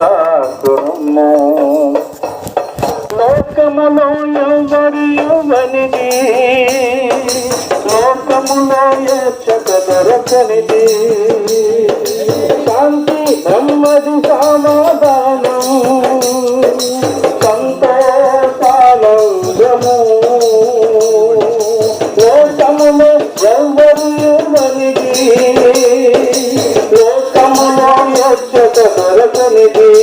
సాకురము లోకములో ఎవరి ఎవనిది లోకములో ఎచ్చక దొరకనిది శాంతి నెమ్మది సమాధానం. సంతోషానందము లోకములో ఎవరి ఎవరిది లోకములో ఎచ్చక దొరకనిది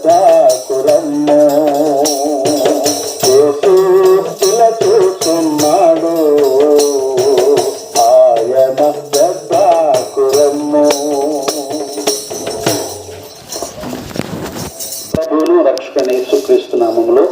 వద్దాకురమ్ము యేసు ఇలా ఆయన వద్దాకురమ్ము ప్రభువును యేసుక్రీస్తు నామంలో